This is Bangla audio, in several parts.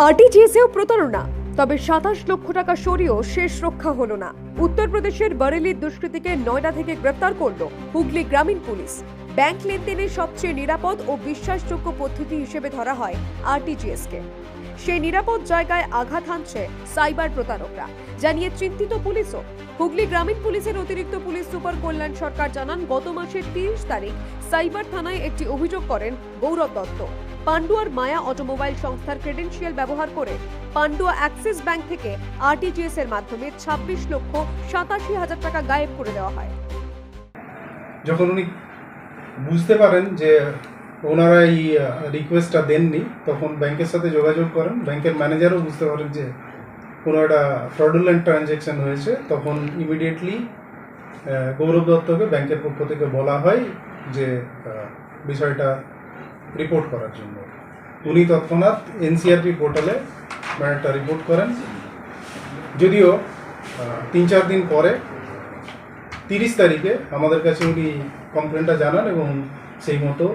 আরটিজিএসেও প্রতারণা, তবে সাতাশ লক্ষ টাকা সরিয়েও শেষ রক্ষা হলো না। উত্তরপ্রদেশের বরেলির দুষ্কৃতীকে নয়ডা থেকে গ্রেপ্তার করল হুগলি গ্রামীণ পুলিশ। ব্যাংক লেনদেনের সবচেয়ে নিরাপদ ও বিশ্বাসযোগ্য পদ্ধতি হিসেবে ধরা হয় আরটিজিএসকে। সেই নিরাপদ জায়গায় আঘাত হানছে সাইবার প্রতারকরা, জানিয়ে চিন্তিত পুলিশও। হুগলি গ্রামীণ পুলিশের অতিরিক্ত পুলিশ সুপার কল্যাণ সরকার জানান, গত মাসের তিরিশ তারিখ সাইবার থানায় একটি অভিযোগ করেন গৌরব দত্ত। পান্ডুয়ার মায়া অটোমোবাইল সংস্থার ক্রেডেন্সিয়াল ব্যবহার করে পান্ডুয়া অ্যাক্সিস ব্যাংক থেকে আরটিজিএস এর মাধ্যমে ছাব্বিশ লক্ষ সাতাশি হাজার টাকা গায়েব করে দেওয়া হয়। যখন উনি বুঝতে পারেন যে ওনারা এই রিকোয়েস্টটা দেননি, তখন ব্যাংকের সাথে যোগাযোগ করেন। ব্যাংকের ম্যানেজারও বুঝতে পারেন যে কোনো একটা ফ্রডুলেন্ট ট্রানজ্যাকশন হয়েছে। তখন ইমিডিয়েটলি গৌরব দত্তকে ব্যাংকের পক্ষ থেকে বলা হয় যে বিষয়টা রিপোর্ট করার জন্য। উনি তৎক্ষণাৎ এনসিআরপি পোর্টালে একটা রিপোর্ট করেন। যদিও তিন চার দিন পরে, তিরিশ তারিখে আমাদের কাছে উনি কমপ্লেনটা জানান এবং সেই মতো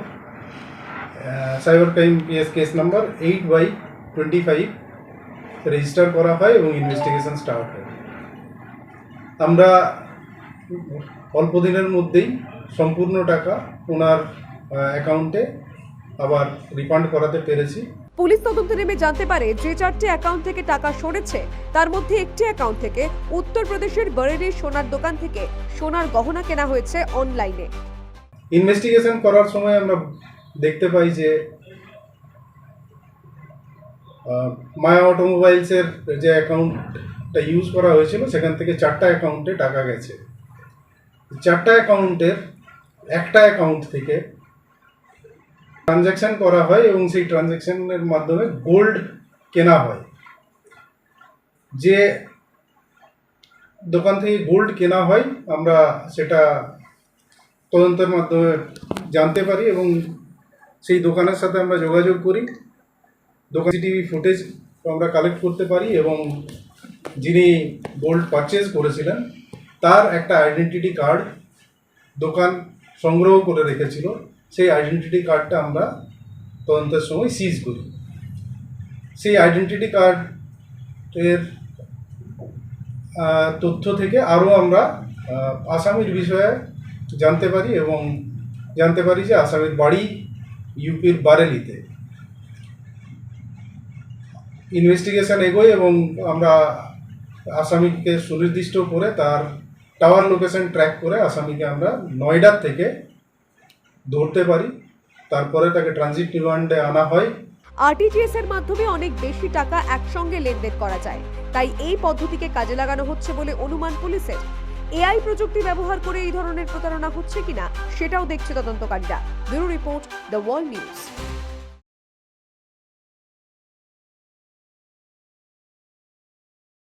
cyber crime PS case number eight by twenty five register করা হয় এবং ইনভেস্টিগেশন স্টার্ট হয়। আমরা অল্প দিনের মধ্যেই সম্পূর্ণ টাকা ওনার অ্যাকাউন্টে আবার রিফান্ড করাতে পেরেছি। পুলিশ তদন্তে নেমে জানতে পারে যে চারটি অ্যাকাউন্ট থেকে টাকা সরেছে তার মধ্যে একটি অ্যাকাউন্ট থেকে উত্তরপ্রদেশের বরেলির সোনার দোকান থেকে সোনার গহনা কেনা হয়েছে অনলাইনে ইনভেস্টিগেশন করার সময় আমরা দেখতে পাই যে মায়া অটোমোবাইলসের যে অ্যাকাউন্টটা ইউজ করা হয়েছিল সেখান থেকে চারটা অ্যাকাউন্টে টাকা গেছে। চারটা অ্যাকাউন্টের একটা অ্যাকাউন্ট থেকে ট্রানজ্যাকশন করা হয় এবং সেই ট্রানজ্যাকশনের মাধ্যমে গোল্ড কেনা হয়। যে দোকান থেকে গোল্ড কেনা হয়, আমরা সেটা তদন্তের মাধ্যমে জানতে পারি এবং সেই দোকানের সাথে আমরা যোগাযোগ করি। দোকান টিভি ফুটেজ আমরা কালেক্ট করতে পারি এবং যিনি গোল্ড পারচেজ করেছিলেন, তার একটা আইডেন্টিটি কার্ড দোকান সংগ্রহ করে রেখেছিল। সেই আইডেন্টিটি কার্ডটা আমরা তদন্তের সময় সিজ করি। সেই আইডেন্টিটি কার্ডের আহ, তথ্য থেকে আরও আমরা আসামির বিষয়ে জানতে পারি এবং জানতে পারি যে আসামির বাড়ি ইউপির বারেলিতে। ইনভেস্টিগেশন এগোয় এবং আমরা আসামিকে সুনির্দিষ্ট করে তার টাওয়ার লোকেশন ট্র্যাক করে আসামিকে আমরা নয়ডার থেকে ধরতে পারি, তারপরে তাকে ট্রানজিট রিমান্ডে আনা হয়। আরটিজিএস এর মাধ্যমে অনেক বেশি টাকা একসঙ্গে লেনদেন করা যায়। তাই এই পদ্ধতিকে কাজে লাগানো হচ্ছে বলে অনুমান পুলিশের। এআই প্রযুক্তি ব্যবহার করে এই ধরনের প্রতারণা হচ্ছে কিনা, সেটাও দেখছে তদন্তকারীরা। Bureau report, the world news.